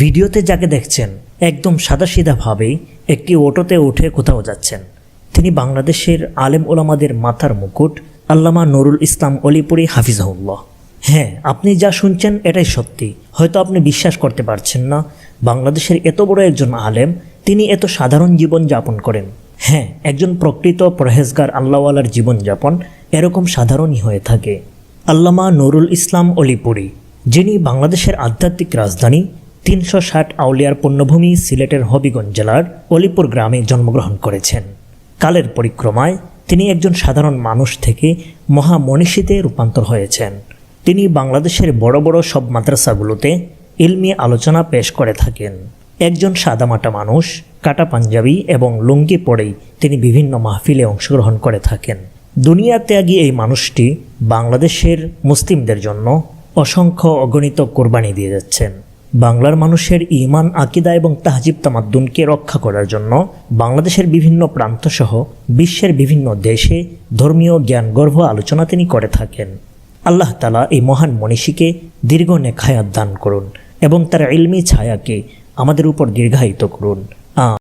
ভিডিওতে যাকে দেখছেন, একদম সাদাসিধাভাবে একটি অটোতে উঠে কোথাও যাচ্ছেন। তিনি বাংলাদেশের আলেম ওলামাদের মাথার মুকুট, আল্লামা নুরুল ইসলাম অলিপুরি হাফিজাহুল্লাহ। হ্যাঁ আপনি যা শুনছেন এটাই সত্যি। হয়তো আপনি বিশ্বাস করতে পারছেন না, বাংলাদেশের এত বড় একজন আলেম, তিনি এত সাধারণ জীবন যাপন করেন। হ্যাঁ একজন প্রকৃত পরহেজগার আল্লাহওয়ালার জীবনযাপন এরকম সাধারণই হয়ে থাকে। আল্লামা নুরুল ইসলাম অলিপুরি, যিনি বাংলাদেশের আধ্যাত্মিক রাজধানী তিনশো ষাট আউলিয়ার পণ্যভূমি সিলেটের হবিগঞ্জ জেলার অলিপুর গ্রামে জন্মগ্রহণ করেছেন। কালের পরিক্রমায় তিনি একজন সাধারণ মানুষ থেকে মহামনীষীতে রূপান্তর হয়েছেন। তিনি বাংলাদেশের বড় বড় সব মাদ্রাসাগুলোতে ইলমি আলোচনা পেশ করে থাকেন। একজন সাদামাটা মানুষ, কাটা পাঞ্জাবি এবং লুঙ্গি পরেই তিনি বিভিন্ন মাহফিলে অংশগ্রহণ করে থাকেন। দুনিয়া ত্যাগী এই মানুষটি বাংলাদেশের মুসলিমদের জন্য অসংখ্য অগণিত কোরবানি দিয়ে যাচ্ছেন। বাংলার মানুষের ইমান আকিদা এবং তাহজিব তামাদ্দুনকে রক্ষা করার জন্য বাংলাদেশের বিভিন্ন প্রান্তসহ বিশ্বের বিভিন্ন দেশে ধর্মীয় জ্ঞানগর্ভ আলোচনা তিনি করে থাকেন। আল্লাহ তালা এই মহান মনীষীকে দীর্ঘ নেখায়াত দান করুন এবং তার ইলমি ছায়াকে আমাদের উপর দীর্ঘায়িত করুন।